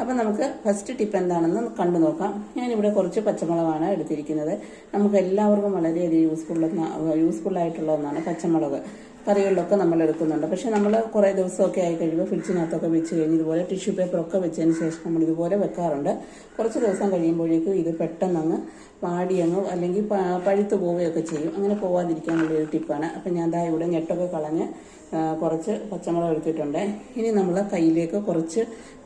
അപ്പം നമുക്ക് first tip എന്താണെന്ന് കണ്ടു നോക്കാം. ഞാനിവിടെ കുറച്ച് പച്ചമുളകാണ് എടുത്തിരിക്കുന്നത്. നമുക്ക് എല്ലാവർക്കും വളരെയധികം യൂസ്ഫുൾ യൂസ്ഫുൾ ആയിട്ടുള്ള ഒന്നാണ് പച്ചമുളക്. കറികളിലൊക്കെ നമ്മൾ എടുക്കുന്നുണ്ട്. പക്ഷെ നമ്മൾ കുറേ ദിവസമൊക്കെ ആയി കഴിയുമ്പോൾ ഫ്രിഡ്ജിനകത്തൊക്കെ വെച്ച് കഴിഞ്ഞ് ഇതുപോലെ ടിഷ്യൂ പേപ്പറൊക്കെ വെച്ചതിന് ശേഷം നമ്മൾ ഇതുപോലെ വെക്കാറുണ്ട്. കുറച്ച് ദിവസം കഴിയുമ്പോഴേക്കും ഇത് പെട്ടെന്നങ്ങ് വാടിയങ്ങ് അല്ലെങ്കിൽ പഴുത്തു പോവുകയൊക്കെ ചെയ്യും. അങ്ങനെ പോവാതിരിക്കാനുള്ള ഒരു ടിപ്പാണ് അപ്പം ഞാൻ ദാ ഇവിടെ ഞെട്ടൊക്കെ കളഞ്ഞ് കുറച്ച് പച്ചമുളക് എടുത്തിട്ടുണ്ട്. ഇനി നമ്മൾ കയ്യിലേക്ക് കുറച്ച്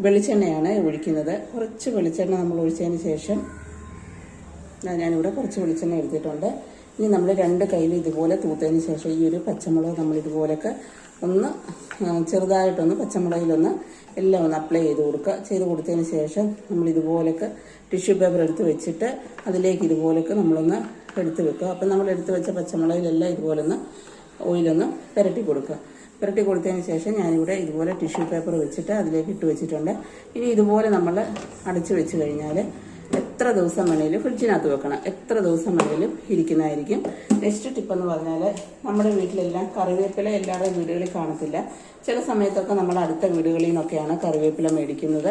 വെളിച്ചെണ്ണയാണ് ഒഴിക്കുന്നത്. കുറച്ച് വെളിച്ചെണ്ണ നമ്മൾ ഒഴിച്ചതിന് ശേഷം ഞാനിവിടെ കുറച്ച് വെളിച്ചെണ്ണ എടുത്തിട്ടുണ്ട്. ഇനി നമ്മൾ രണ്ട് കയ്യിൽ ഇതുപോലെ തൂത്തതിന് ശേഷം ഈ ഒരു പച്ചമുളക് നമ്മൾ ഇതുപോലൊക്കെ ഒന്ന് ചെറുതായിട്ടൊന്ന് പച്ചമുളകിലൊന്ന് എല്ലാം ഒന്ന് അപ്ലൈ ചെയ്ത് കൊടുക്കുക. ചെയ്ത് കൊടുത്തതിന് ശേഷം നമ്മൾ ഇതുപോലൊക്കെ ടിഷ്യൂ പേപ്പർ എടുത്ത് വെച്ചിട്ട് അതിലേക്ക് ഇതുപോലൊക്കെ നമ്മളൊന്ന് എടുത്ത് വെക്കുക. അപ്പം നമ്മൾ എടുത്ത് വെച്ച പച്ചമുളകിലെല്ലാം ഇതുപോലെ ഒന്ന് ഓയിലൊന്ന് പുരട്ടി കൊടുക്കുക. പുരട്ടി കൊടുത്തതിന് ശേഷം ഞാനിവിടെ ഇതുപോലെ ടിഷ്യൂ പേപ്പർ വെച്ചിട്ട് അതിലേക്ക് ഇട്ട് വെച്ചിട്ടുണ്ട്. ഇനി ഇതുപോലെ നമ്മൾ അടച്ചു വെച്ച് കഴിഞ്ഞാൽ എത്ര ദിവസം വേണേലും ഫ്രിഡ്ജിനകത്ത് വെക്കണം. എത്ര ദിവസം വേണേലും ഇരിക്കുന്നതായിരിക്കും. നെക്സ്റ്റ് ടിപ്പ് എന്ന് പറഞ്ഞാൽ നമ്മുടെ വീട്ടിലെല്ലാം കറിവേപ്പില എല്ലാവരുടെ വീടുകളിൽ കാണത്തില്ല. ചില സമയത്തൊക്കെ നമ്മൾ അടുത്ത വീടുകളിൽ നിന്നൊക്കെയാണ് കറിവേപ്പില മേടിക്കുന്നത്.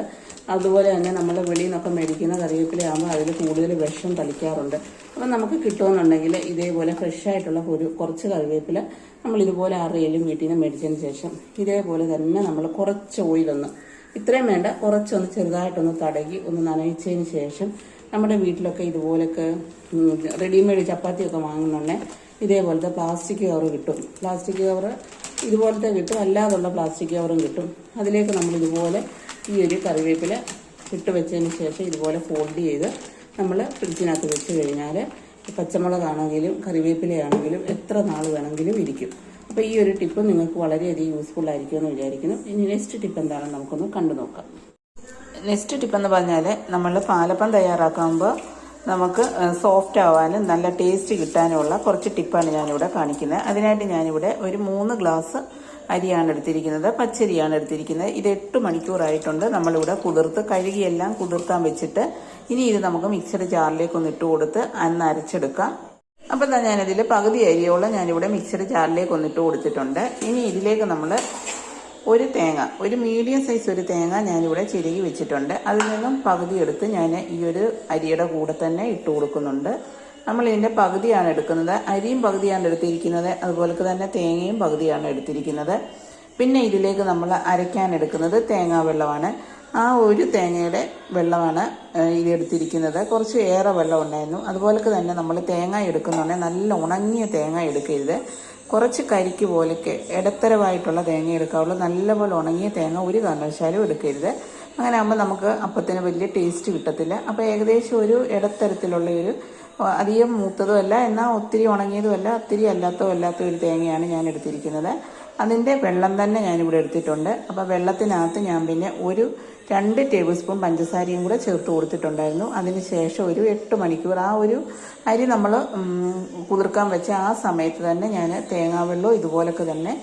അതുപോലെ തന്നെ നമ്മൾ വെളിയിൽ നിന്നൊക്കെ മേടിക്കുന്ന കറിവേപ്പിലയാകുമ്പോൾ അതിൽ കൂടുതൽ വിഷം തളിക്കാറുണ്ട്. അപ്പം നമുക്ക് കിട്ടുമെന്നുണ്ടെങ്കിൽ ഇതേപോലെ ഫ്രഷായിട്ടുള്ള ഒരു കുറച്ച് കറിവേപ്പില നമ്മൾ ഇതുപോലെ ആറേലും വീട്ടിൽ നിന്ന് മേടിച്ചതിന് ശേഷം ഇതേപോലെ തന്നെ നമ്മൾ കുറച്ച് ഓയിലൊന്ന് ഇത്രയും വേണ്ട കുറച്ചൊന്ന് ചെറുതായിട്ടൊന്ന് തടകി ഒന്ന് നനയിച്ചതിന് ശേഷം നമ്മുടെ വീട്ടിലൊക്കെ ഇതുപോലൊക്കെ റെഡിമെയ്ഡ് ചപ്പാത്തിയൊക്കെ വാങ്ങുന്നുണ്ടേ. ഇതേപോലത്തെ പ്ലാസ്റ്റിക് കവർ കിട്ടും. പ്ലാസ്റ്റിക് കവർ ഇതുപോലത്തെ കിട്ടും. അല്ലാതുള്ള പ്ലാസ്റ്റിക് കവറും കിട്ടും. അതിലേക്ക് നമ്മൾ ഇതുപോലെ ഈ ഒരു കറിവേപ്പില ഇട്ട് വെച്ചതിന് ശേഷം ഇതുപോലെ ഫോൾഡ് ചെയ്ത് നമ്മൾ ഫ്രിഡ്ജിനകത്ത് വെച്ച് കഴിഞ്ഞാൽ പച്ചമുളകാണെങ്കിലും കറിവേപ്പിലയാണെങ്കിലും എത്ര നാൾ വേണമെങ്കിലും ഇരിക്കും. അപ്പോൾ ഈ ഒരു ടിപ്പ് നിങ്ങൾക്ക് വളരെയധികം യൂസ്ഫുൾ ആയിരിക്കുമെന്ന് വിചാരിക്കുന്നു. ഇനി നെക്സ്റ്റ് ടിപ്പ് എന്താണെന്ന് നമുക്കൊന്ന് കണ്ടു നോക്കാം നെക്സ്റ്റ് ടിപ്പ് എന്ന് പറഞ്ഞാൽ നമ്മൾ പാലപ്പം തയ്യാറാക്കുമ്പോൾ നമുക്ക് സോഫ്റ്റ് ആവാനും നല്ല ടേസ്റ്റ് കിട്ടാനുമുള്ള കുറച്ച് ടിപ്പാണ് ഞാനിവിടെ കാണിക്കുന്നത്. അതിനായിട്ട് ഞാനിവിടെ ഒരു മൂന്ന് ഗ്ലാസ് അരിയാണ് എടുത്തിരിക്കുന്നത് പച്ചരിയാണ് എടുത്തിരിക്കുന്നത്. ഇത് എട്ട് മണിക്കൂറായിട്ടുണ്ട് നമ്മളിവിടെ കുതിർത്ത് കഴുകിയെല്ലാം കുതിർത്താൻ വെച്ചിട്ട് ഇനി ഇത് നമുക്ക് മിക്സഡ് ജാറിലേക്ക് ഒന്ന് ഇട്ട് കൊടുത്ത് അന്ന് അരച്ചെടുക്കാം. അപ്പം ഞാനതിൽ പകുതി അരിയോളം ഞാനിവിടെ മിക്സഡ് ജാറിലേക്ക് ഒന്ന് ഇട്ട് കൊടുത്തിട്ടുണ്ട്. ഇനി ഇതിലേക്ക് നമ്മൾ ഒരു തേങ്ങ ഒരു മീഡിയം സൈസ് ഒരു തേങ്ങ ഞാനിവിടെ ചിരകി വെച്ചിട്ടുണ്ട്. അതിൽ നിന്നും പകുതി എടുത്ത് ഞാൻ ഈ ഒരു അരിയുടെ കൂടെ തന്നെ ഇട്ട് കൊടുക്കുന്നുണ്ട്. നമ്മൾ ഇതിന്റെ പകുതിയാണ് എടുക്കുന്നത്. അരിയും പകുതിയാണ് എടുത്തിരിക്കുന്നത്. അതുപോലെ തന്നെ തേങ്ങയും പകുതിയാണ് എടുത്തിരിക്കുന്നത്. പിന്നെ ഇതിലേക്ക് നമ്മൾ അരയ്ക്കാൻ എടുക്കുന്നത് തേങ്ങാ വെള്ളമാണ്. ആ ഒരു തേങ്ങയുടെ വെള്ളമാണ് ഇതെടുത്തിരിക്കുന്നത് കുറച്ച് ഏറെ വെള്ളം ഉണ്ടായിരുന്നു. അതുപോലെ തന്നെ നമ്മൾ തേങ്ങ എടുക്കുന്നുണ്ടെങ്കിൽ നല്ല ഉണങ്ങിയ തേങ്ങ എടുക്കരുത്. കുറച്ച് കരിക്ക് പോലൊക്കെ ഇടത്തരമായിട്ടുള്ള തേങ്ങ എടുക്കാവുള്ളൂ. നല്ലപോലെ ഉണങ്ങിയ തേങ്ങ ഒരു കാരണവശാലും എടുക്കരുത്. അങ്ങനെ ആകുമ്പോൾ നമുക്ക് അപ്പത്തിന് വലിയ ടേസ്റ്റ് കിട്ടത്തില്ല. അപ്പോൾ ഏകദേശം ഒരു ഇടത്തരത്തിലുള്ള ഒരു അധികം മൂത്തതും അല്ല എന്നാൽ ഒത്തിരി ഉണങ്ങിയതുമല്ല ഒത്തിരി അല്ലാത്തതും അല്ലാത്ത ഒരു തേങ്ങയാണ് ഞാൻ എടുത്തിരിക്കുന്നത്. അതിന്റെ വെള്ളം തന്നെ ഞാനിവിടെ എടുത്തിട്ടുണ്ട്. അപ്പോൾ വെള്ളത്തിനകത്ത് ഞാൻ പിന്നെ ഒരു രണ്ട് ടേബിൾ സ്പൂൺ പഞ്ചസാരയും കൂടെ ചേർത്ത് കൊടുത്തിട്ടുണ്ടായിരുന്നു. അതിന് ശേഷം ഒരു എട്ട് മണിക്കൂർ ആ ഒരു അരി നമ്മൾ കുതിർക്കാൻ വെച്ച ആ സമയത്ത് തന്നെ ഞാൻ തേങ്ങാവെള്ളവും ഇതുപോലൊക്കെ തന്നെ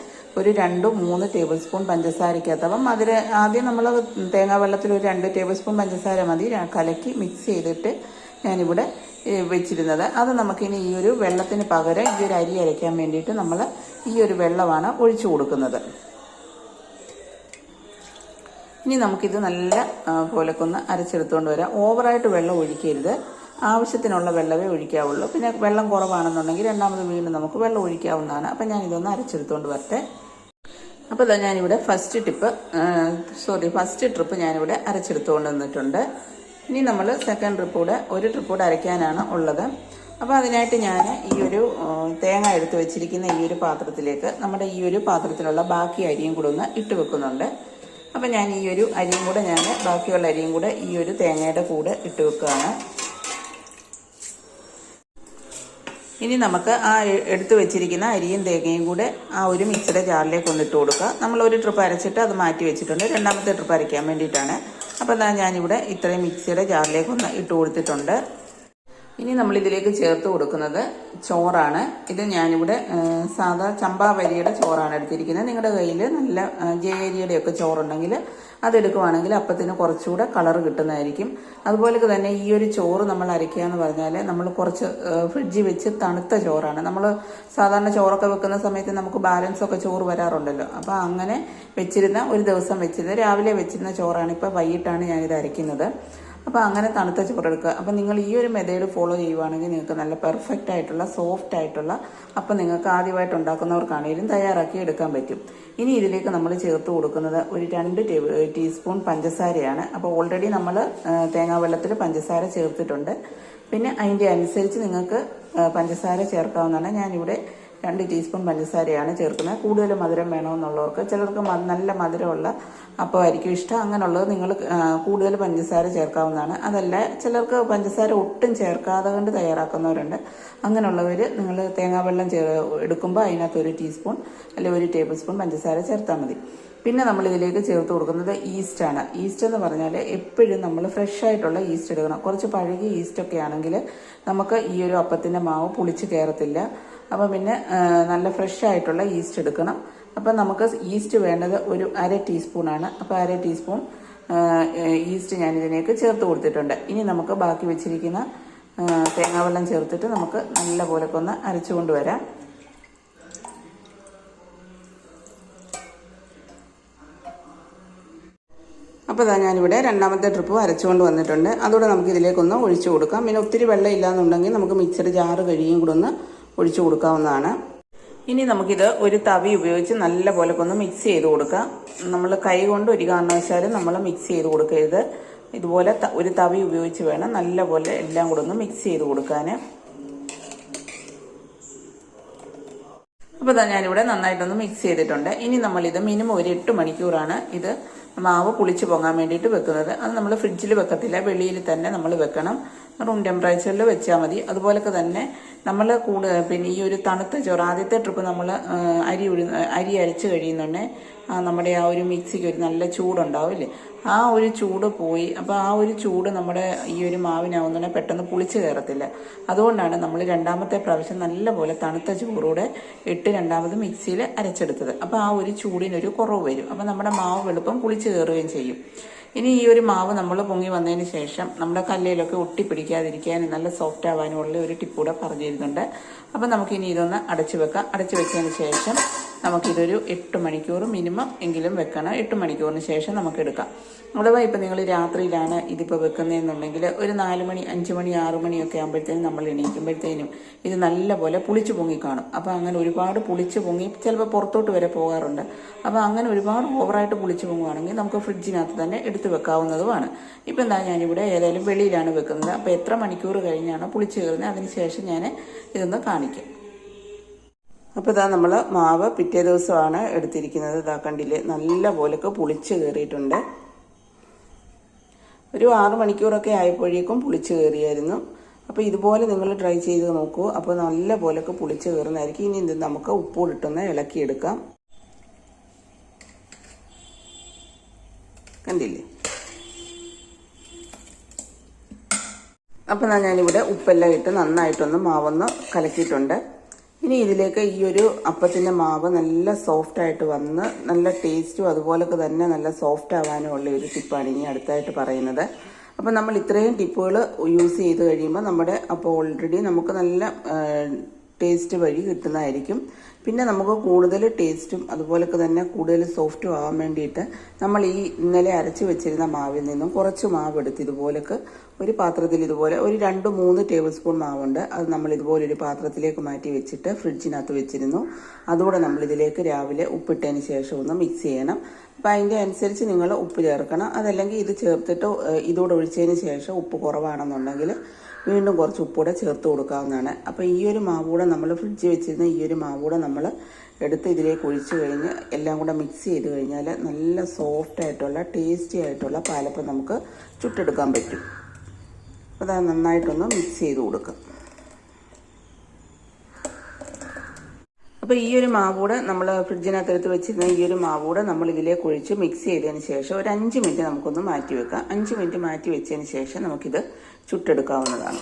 ഒരു രണ്ട് മൂന്ന് ടേബിൾ സ്പൂൺ പഞ്ചസാരയ്ക്കകത്ത്. അപ്പം അതിൽ ആദ്യം നമ്മൾ തേങ്ങാവെള്ളത്തിൽ ഒരു രണ്ട് ടേബിൾ സ്പൂൺ പഞ്ചസാര മതി. കലക്കി മിക്സ് ചെയ്തിട്ട് ഞാനിവിടെ വെച്ചിരുന്നത്. അത് നമുക്കിനി ഈ ഒരു വെള്ളത്തിന് പകരം ഈ ഒരു അരി അരയ്ക്കാൻ വേണ്ടിയിട്ട് നമ്മൾ ഈ ഒരു വെള്ളമാണ് ഒഴിച്ചു കൊടുക്കുന്നത്. ഇനി നമുക്കിത് നല്ല പോലക്കൊന്ന് അരച്ചെടുത്തുകൊണ്ട് വരാം. ഓവറായിട്ട് വെള്ളം ഒഴിക്കരുത്. ആവശ്യത്തിനുള്ള വെള്ളമേ ഒഴിക്കാവുള്ളൂ. പിന്നെ വെള്ളം കുറവാണെന്നുണ്ടെങ്കിൽ രണ്ടാമത് വീണ്ടും നമുക്ക് വെള്ളം ഒഴിക്കാവുന്നതാണ്. അപ്പം ഞാൻ ഇതൊന്ന് അരച്ചെടുത്തുകൊണ്ട് വരട്ടെ. അപ്പോൾ ഇതാ ഞാനിവിടെ first tip sorry first trip ഞാനിവിടെ അരച്ചെടുത്തുകൊണ്ട് വന്നിട്ടുണ്ട്. ഇനി നമ്മൾ സെക്കൻഡ് ട്രിപ്പ് കൂടെ ഒരു ട്രിപ്പ് കൂടെ അരയ്ക്കാനാണ് ഉള്ളത്. അപ്പോൾ അതിനായിട്ട് ഞാൻ ഈ ഒരു തേങ്ങ എടുത്ത് വെച്ചിരിക്കുന്ന ഈ ഒരു പാത്രത്തിലേക്ക് നമ്മുടെ ഈ ഒരു പാത്രത്തിലുള്ള ബാക്കി അരിയും കൂടെ ഒന്ന് ഇട്ട് വെക്കുന്നുണ്ട്. അപ്പം ഞാൻ ഈ ഒരു അരിയും കൂടെ ഞാൻ ബാക്കിയുള്ള അരിയും കൂടെ ഈ ഒരു തേങ്ങയുടെ കൂടെ ഇട്ട് വെക്കുകയാണ്. ഇനി നമുക്ക് ആ എടുത്തു വെച്ചിരിക്കുന്ന അരിയും തേങ്ങയും കൂടെ ആ ഒരു മിക്സിയുടെ ജാറിലേക്ക് ഇട്ട് കൊടുക്കുക. നമ്മൾ ഒരു ട്രിപ്പ് അരച്ചിട്ട് അത് മാറ്റി വെച്ചിട്ടുണ്ട്. രണ്ടാമത്തെ ട്രിപ്പ് അരയ്ക്കാൻ വേണ്ടിയിട്ടാണ്. അപ്പോൾ ഞാൻ ഞാനിവിടെ ഇത്രയും മിക്സിയുടെ ജാറിലേക്ക് ഒന്ന് ഇട്ട് കൊടുത്തിട്ടുണ്ട്. ഇനി നമ്മൾ ഇതിലേക്ക് ചേർത്ത് കൊടുക്കുന്നത് ചോറാണ്. ഇത് ഞാനിവിടെ സാധാ ചമ്പാവരിയുടെ ചോറാണ് എടുത്തിരിക്കുന്നത്. നിങ്ങളുടെ കയ്യിൽ നല്ല ജേരിയുടെ ഒക്കെ ചോറുണ്ടെങ്കിൽ അതെടുക്കുവാണെങ്കിൽ അപ്പത്തിന് കുറച്ചുകൂടെ കളർ കിട്ടുന്നതായിരിക്കും. അതുപോലെ തന്നെ ഈ ഒരു ചോറ് നമ്മൾ അരയ്ക്കുക എന്ന് പറഞ്ഞാൽ നമ്മൾ കുറച്ച് ഫ്രിഡ്ജിൽ വെച്ച് തണുത്ത ചോറാണ്. നമ്മൾ സാധാരണ ചോറൊക്കെ വെക്കുന്ന സമയത്ത് നമുക്ക് ബാലൻസ് ഒക്കെ ചോറ് വരാറുണ്ടല്ലോ. അപ്പോൾ അങ്ങനെ വെച്ചിരുന്ന ഒരു ദിവസം വെച്ചിരുന്ന രാവിലെ വെച്ചിരുന്ന ചോറാണ് ഇപ്പോൾ വൈകിട്ടാണ് ഞാനിത് അരയ്ക്കുന്നത്. അപ്പോൾ അങ്ങനെ തണുത്ത ചോറ് എടുക്കുക അപ്പോൾ നിങ്ങൾ ഈ ഒരു മെതേഡ് ഫോളോ ചെയ്യുവാണെങ്കിൽ നിങ്ങൾക്ക് നല്ല പെർഫെക്റ്റ് ആയിട്ടുള്ള സോഫ്റ്റ് ആയിട്ടുള്ള അപ്പം നിങ്ങൾക്ക് ആദ്യമായിട്ട് ഉണ്ടാക്കുന്നവർക്കാണെങ്കിലും തയ്യാറാക്കി എടുക്കാൻ പറ്റും. ഇനി ഇതിലേക്ക് നമ്മൾ ചേർത്ത് കൊടുക്കുന്നത് ഒരു രണ്ട് ടേബിൾ ടീസ്പൂൺ പഞ്ചസാരയാണ്. അപ്പോൾ ഓൾറെഡി നമ്മൾ തേങ്ങാ വെള്ളത്തിൽ പഞ്ചസാര ചേർത്തിട്ടുണ്ട്. പിന്നെ അതിന്റെ അനുസരിച്ച് നിങ്ങൾക്ക് പഞ്ചസാര ചേർക്കാവുന്നതാണ്. ഞാനിവിടെ രണ്ട് ടീസ്പൂൺ പഞ്ചസാരയാണ് ചേർക്കുന്നത്. കൂടുതൽ മധുരം വേണമെന്നുള്ളവർക്ക് ചിലർക്ക് നല്ല മധുരമുള്ള അപ്പമായിരിക്കും ഇഷ്ടം. അങ്ങനെയുള്ളത് നിങ്ങൾ കൂടുതൽ പഞ്ചസാര ചേർക്കാവുന്നതാണ്. അതല്ല ചിലർക്ക് പഞ്ചസാര ഒട്ടും ചേർക്കാതെ കൊണ്ട് തയ്യാറാക്കുന്നവരുണ്ട്. അങ്ങനെയുള്ളവർ നിങ്ങൾ തേങ്ങാവെള്ളം ചേർ എടുക്കുമ്പോൾ അതിനകത്ത് ഒരു ടീസ്പൂൺ അല്ലെങ്കിൽ ഒരു ടേബിൾ സ്പൂൺ പഞ്ചസാര ചേർത്താൽ മതി. പിന്നെ നമ്മൾ ഇതിലേക്ക് ചേർത്ത് കൊടുക്കുന്നത് ഈസ്റ്റ് ആണ്. ഈസ്റ്റ് എന്ന് പറഞ്ഞാൽ എപ്പോഴും നമ്മൾ ഫ്രഷ് ആയിട്ടുള്ള ഈസ്റ്റ് എടുക്കണം. കുറച്ച് പഴകിയ ഈസ്റ്റ് ഒക്കെ ആണെങ്കിൽ നമുക്ക് ഈ ഒരു അപ്പത്തിന്റെ മാവ് പുളിച്ച് കയറത്തില്ല. അപ്പോൾ പിന്നെ നല്ല ഫ്രഷ് ആയിട്ടുള്ള ഈസ്റ്റ് എടുക്കണം. അപ്പം നമുക്ക് ഈസ്റ്റ് വേണ്ടത് ഒരു അര ടീസ്പൂണാണ് അപ്പോൾ അര ടീസ്പൂൺ ഈസ്റ്റ് ഞാൻ ഇതിനേക്ക് ചേർത്ത് കൊടുത്തിട്ടുണ്ട്. ഇനി നമുക്ക് ബാക്കി വെച്ചിരിക്കുന്ന തേങ്ങാവെള്ളം ചേർത്തിട്ട് നമുക്ക് നല്ല പോലെ ഒന്ന് അരച്ചു കൊണ്ടുവരാം. അപ്പോൾ ഇതാ ഞാനിവിടെ രണ്ടാമത്തെ ട്രിപ്പ് അരച്ചുകൊണ്ട് വന്നിട്ടുണ്ട്. അതുകൂടെ നമുക്ക് ഇതിലേക്കൊന്ന് ഒഴിച്ചു കൊടുക്കാം. പിന്നെ ഒത്തിരി വെള്ളം ഇല്ലാന്നുണ്ടെങ്കിൽ നമുക്ക് മിക്സർ ജാറ് കഴിയും കൂടെ ഒന്ന് ഒഴിച്ചു കൊടുക്കാവുന്നതാണ്. ഇനി നമുക്കിത് ഒരു തവി ഉപയോഗിച്ച് നല്ല പോലെ ഒന്ന് മിക്സ് ചെയ്ത് കൊടുക്കാം. നമ്മൾ കൈ കൊണ്ട് ഒരു കാരണവശാലും നമ്മൾ മിക്സ് ചെയ്ത് കൊടുക്കരുത്. ഇതുപോലെ ഒരു തവി ഉപയോഗിച്ച് വേണം നല്ല പോലെ എല്ലാം കൂടെ ഒന്ന് മിക്സ് ചെയ്ത് കൊടുക്കാൻ അപ്പോൾ ഞാനിവിടെ നന്നായിട്ടൊന്ന് മിക്സ് ചെയ്തിട്ടുണ്ട്. ഇനി നമ്മളിത് മിനിമം ഒരു എട്ട് മണിക്കൂറാണ് ഇത് മാവ് പുളിച്ച് പൊങ്ങാൻ വേണ്ടിയിട്ട് വെക്കുന്നത്. അത് നമ്മൾ ഫ്രിഡ്ജിൽ വെക്കത്തില്ല. വെളിയിൽ തന്നെ നമ്മൾ വെക്കണം. റൂം ടെമ്പറേച്ചറിൽ വെച്ചാൽ മതി. അതുപോലൊക്കെ തന്നെ നമ്മൾ കൂടു പിന്നെ ഈ ഒരു തണുത്ത ചോറ് ആദ്യത്തെ ട്രിപ്പ് നമ്മൾ അരി ഉഴു അരി അരച്ച് കഴിയുന്നുണ്ടേ നമ്മുടെ ആ ഒരു മിക്സിക്ക് ഒരു നല്ല ചൂടുണ്ടാവും ഇല്ലേ ആ ഒരു ചൂട് പോയി. അപ്പോൾ ആ ഒരു ചൂട് നമ്മുടെ ഈ ഒരു മാവിനാവുന്നതിനെ പെട്ടെന്ന് പുളിച്ച് കയറത്തില്ല. അതുകൊണ്ടാണ് നമ്മൾ രണ്ടാമത്തെ പ്രാവശ്യം നല്ലപോലെ തണുത്ത ചൂടോടെ ഇട്ട് രണ്ടാമത് മിക്സിയിൽ അരച്ചെടുത്തത്. അപ്പോൾ ആ ഒരു ചൂടിനൊരു കുറവ് വരും. അപ്പോൾ നമ്മുടെ മാവ് വെളുപ്പം പുളിച്ച് കയറുകയും ചെയ്യും. ഇനി ഈ ഒരു മാവ് നമ്മൾ പൊങ്ങി വന്നതിന് ശേഷം നമ്മുടെ കല്ലയിലൊക്കെ ഒട്ടിപ്പിടിക്കാതിരിക്കാനും നല്ല സോഫ്റ്റ് ആവാനുമുള്ള ഒരു ടിപ്പ് കൂടെ പറഞ്ഞു അപ്പം നമുക്കിനി ഇതൊന്ന് അടച്ചു വെക്കാം. അടച്ചു വെച്ചതിന് ശേഷം നമുക്കിതൊരു എട്ട് മണിക്കൂർ മിനിമം എങ്കിലും വെക്കണം. എട്ട് മണിക്കൂറിന് ശേഷം നമുക്ക് എടുക്കാം അഥവാ ഇപ്പം നിങ്ങൾ രാത്രിയിലാണ് ഇതിപ്പോൾ വെക്കുന്നതെന്നുണ്ടെങ്കിൽ ഒരു നാല് മണി അഞ്ച് മണി ആറ് മണിയൊക്കെ ആകുമ്പോഴത്തേനും നമ്മൾ എണീക്കുമ്പോഴത്തേനും ഇത് നല്ലപോലെ പുളിച്ച് പൊങ്ങി കാണും. അപ്പോൾ അങ്ങനെ ഒരുപാട് പുളിച്ച് പൊങ്ങി ചിലപ്പോൾ പുറത്തോട്ട് വരെ പോകാറുണ്ട്. അപ്പോൾ അങ്ങനെ ഒരുപാട് ഓവറായിട്ട് പുളിച്ച് പൊങ്ങുകയാണെങ്കിൽ നമുക്ക് ഫ്രിഡ്ജിനകത്ത് തന്നെ എടുത്ത് വെക്കാവുന്നതുമാണ്. ഇപ്പം എന്താ ഞാനിവിടെ ഏതായാലും വെളിയിലാണ് വെക്കുന്നത്. അപ്പോൾ എത്ര മണിക്കൂർ കഴിഞ്ഞാണ് പുളിച്ച് കയറുന്നത്? അതിന് ശേഷം ഞാൻ ഇതൊന്ന് കാണിക്കാം. അപ്പോൾ ഇതാ നമ്മൾ മാവ് പിറ്റേ ദിവസമാണ് എടുത്തിരിക്കുന്നത്. ഇതാ കണ്ടില്ലേ? നല്ല പോലൊക്കെ പുളിച്ച് കയറിയിട്ടുണ്ട് ഒരു ആറ് മണിക്കൂറൊക്കെ ആയപ്പോഴേക്കും പുളിച്ച് കയറിയായിരുന്നു അപ്പോൾ ഇതുപോലെ നിങ്ങൾ ട്രൈ ചെയ്ത് നോക്കൂ. അപ്പോൾ നല്ല പോലൊക്കെ പുളിച്ച് കയറുന്നതായിരിക്കും ഇനി ഇത് നമുക്ക് ഉപ്പൂടിട്ടൊന്ന് ഇളക്കിയെടുക്കാം. കണ്ടില്ലേ? അപ്പം ഞാനിവിടെ ഉപ്പെല്ലാം ഇട്ട് നന്നായിട്ടൊന്ന് മാവൊന്ന് കലക്കിയിട്ടുണ്ട്. ഇനി ഇതിലേക്ക് ഈ ഒരു അപ്പത്തിന്റെ മാവ് നല്ല സോഫ്റ്റായിട്ട് വന്ന് നല്ല ടേസ്റ്റും അതുപോലൊക്കെ തന്നെ നല്ല സോഫ്റ്റ് ആവാനും ഉള്ള ഒരു ടിപ്പാണ് ഇനി അടുത്തായിട്ട് പറയുന്നത്. അപ്പം നമ്മൾ ഇത്രയും ടിപ്പുകൾ യൂസ് ചെയ്ത് കഴിയുമ്പോൾ നമ്മുടെ അപ്പോൾ ഓൾറെഡി നമുക്ക് നല്ല ടേസ്റ്റ് വഴി കിട്ടുന്നതായിരിക്കും. പിന്നെ നമുക്ക് കൂടുതൽ ടേസ്റ്റും അതുപോലൊക്കെ തന്നെ കൂടുതൽ സോഫ്റ്റും ആവാൻ വേണ്ടിയിട്ട് നമ്മൾ ഈ ഇന്നലെ അരച്ച് വെച്ചിരുന്ന മാവിൽ നിന്നും കുറച്ച് മാവ് എടുത്ത് ഇതുപോലൊക്കെ ഒരു പാത്രത്തിൽ ഇതുപോലെ ഒരു രണ്ട് മൂന്ന് ടേബിൾ സ്പൂൺ മാവുണ്ട്. അത് നമ്മൾ ഇതുപോലെ ഒരു പാത്രത്തിലേക്ക് മാറ്റി വെച്ചിട്ട് ഫ്രിഡ്ജിനകത്ത് വെച്ചിരുന്നു. അതുകൂടെ നമ്മൾ ഇതിലേക്ക് രാവിലെ ഉപ്പിട്ടതിന് ശേഷം ഒന്ന് മിക്സ് ചെയ്യണം. അപ്പം അതിന്റെ അനുസരിച്ച് നിങ്ങൾ ഉപ്പ് ചേർക്കണം. അതല്ലെങ്കിൽ ഇത് ചേർത്തിട്ട് ഇതോടെ ഒഴിച്ചതിന് ശേഷം ഉപ്പ് കുറവാണെന്നുണ്ടെങ്കിൽ വീണ്ടും കുറച്ച് ഉപ്പൂടെ ചേർത്ത് കൊടുക്കാവുന്നതാണ്. അപ്പോൾ ഈ ഒരു മാവൂടെ നമ്മൾ ഫ്രിഡ്ജിൽ വെച്ചിരുന്ന ഈ ഒരു മാവൂടെ നമ്മൾ എടുത്ത് ഇതിലേക്ക് ഒഴിച്ച് കഴിഞ്ഞ് എല്ലാം കൂടെ മിക്സ് ചെയ്ത് കഴിഞ്ഞാൽ നല്ല സോഫ്റ്റ് ആയിട്ടുള്ള ടേസ്റ്റി ആയിട്ടുള്ള പാലപ്പം നമുക്ക് ചുട്ടെടുക്കാൻ പറ്റും. അപ്പോൾ അത് നന്നായിട്ടൊന്ന് മിക്സ് ചെയ്ത് കൊടുക്കുക അപ്പോൾ ഈ ഒരു മാവൂടെ നമ്മൾ ഫ്രിഡ്ജിനകത്ത് എടുത്ത് വെച്ചിരുന്ന ഈ ഒരു മാവൂടെ നമ്മൾ ഇതിലേക്ക് ഒഴിച്ച് മിക്സ് ചെയ്തതിന് ശേഷം ഒരു അഞ്ച് മിനിറ്റ് നമുക്കൊന്ന് മാറ്റി വെക്കാം. അഞ്ച് മിനിറ്റ് മാറ്റി വെച്ചതിന് ശേഷം നമുക്കിത് ചുട്ടെടുക്കാവുന്നതാണ്.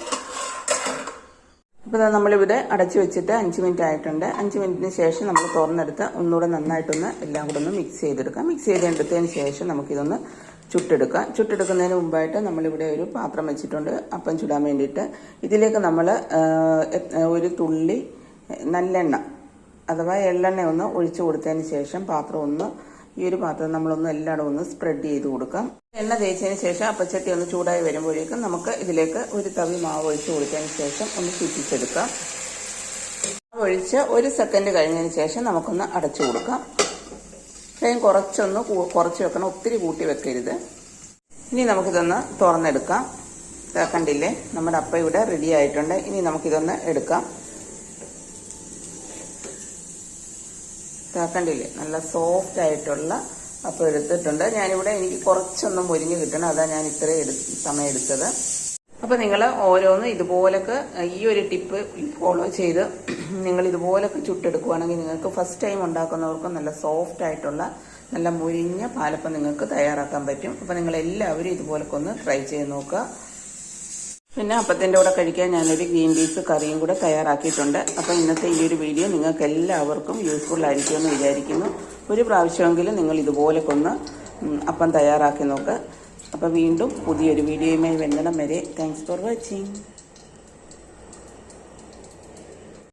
അപ്പോൾ നമ്മളിവിടെ അടച്ചു വെച്ചിട്ട് അഞ്ച് മിനിറ്റ് ആയിട്ടുണ്ട്. അഞ്ച് മിനിറ്റിന് ശേഷം നമ്മൾ തുറന്നെടുത്ത് ഒന്നുകൂടെ നന്നായിട്ടൊന്ന് എല്ലാം കൂടെ ഒന്ന് മിക്സ് ചെയ്തെടുക്കാം. മിക്സ് ചെയ്തെടുത്തതിന് ശേഷം നമുക്കിതൊന്ന് ചുട്ടെടുക്കാം ചുട്ടെടുക്കുന്നതിന് മുമ്പായിട്ട് നമ്മളിവിടെ ഒരു പാത്രം വെച്ചിട്ടുണ്ട്. അപ്പം ചുടാൻ വേണ്ടിയിട്ട് ഇതിലേക്ക് നമ്മൾ ഒരു തുള്ളി നല്ലെണ്ണ അഥവാ എള്ളെണ്ണ ഒന്ന് ഒഴിച്ചു കൊടുത്തതിന് ശേഷം പാത്രം ഒന്ന് ഈ ഒരു പാത്രം നമ്മളൊന്ന് എല്ലായിടും ഒന്ന് സ്പ്രെഡ് ചെയ്ത് കൊടുക്കാം. എണ്ണ തേച്ചതിന് ശേഷം അപ്പച്ചട്ടി ഒന്ന് ചൂടായി വരുമ്പോഴേക്കും നമുക്ക് ഇതിലേക്ക് ഒരു തവി മാവ് ഒഴിച്ച് കൊടുത്തതിന് ശേഷം ഒന്ന് ചുറ്റിച്ചെടുക്കാം. ഒഴിച്ച് ഒരു സെക്കൻഡ് കഴിഞ്ഞതിന് ശേഷം നമുക്കൊന്ന് അടച്ചു കൊടുക്കാം. ഫ്ലെയിം കുറച്ചൊന്ന് കുറച്ച് വെക്കണം. ഒത്തിരി കൂട്ടി വെക്കരുത്. ഇനി നമുക്കിതൊന്ന് തുറന്നെടുക്കാം. കണ്ടില്ലേ? നമ്മുടെ അപ്പം ഇവിടെ റെഡി ആയിട്ടുണ്ട്. ഇനി നമുക്കിതൊന്ന് എടുക്കാം. കണ്ടില്ലേ? നല്ല സോഫ്റ്റ് ആയിട്ടുള്ള അപ്പം എടുത്തിട്ടുണ്ട്. ഞാനിവിടെ എനിക്ക് കുറച്ചൊന്നും മുരിഞ്ഞ് കിട്ടണം. അതാ ഞാൻ ഇത്രയും എടു സമയം എടുത്തത്. അപ്പം നിങ്ങൾ ഓരോന്ന് ഇതുപോലൊക്കെ ഈ ഒരു ടിപ്പ് ഫോളോ ചെയ്ത് നിങ്ങൾ ഇതുപോലൊക്കെ ചുട്ടെടുക്കുവാണെങ്കിൽ നിങ്ങൾക്ക് ഫസ്റ്റ് ടൈം ഉണ്ടാക്കുന്നവർക്ക് നല്ല സോഫ്റ്റ് ആയിട്ടുള്ള നല്ല മുരിഞ്ഞ പാലപ്പം നിങ്ങൾക്ക് തയ്യാറാക്കാൻ പറ്റും. അപ്പോൾ നിങ്ങൾ എല്ലാവരും ഇതുപോലൊക്കെ ഒന്ന് ട്രൈ ചെയ്ത് നോക്കുക. പിന്നെ അപ്പത്തിന്റെ കൂടെ കഴിക്കാൻ ഞാനൊരു ഗ്രീൻ പീസ് കറിയും കൂടെ തയ്യാറാക്കിയിട്ടുണ്ട്. അപ്പോൾ ഇന്നത്തെ ഈ ഒരു വീഡിയോ നിങ്ങൾക്ക് എല്ലാവർക്കും യൂസ്ഫുൾ ആയിരിക്കുമെന്ന് വിചാരിക്കുന്നു. ഒരു പ്രാവശ്യമെങ്കിലും നിങ്ങൾ ഇതുപോലൊക്കെ ഒന്ന് അപ്പം തയ്യാറാക്കി നോക്കുക അപ്പോൾ വീണ്ടും പുതിയൊരു വീഡിയോയുമായി വരുന്നിടം വരെ. Thanks for watching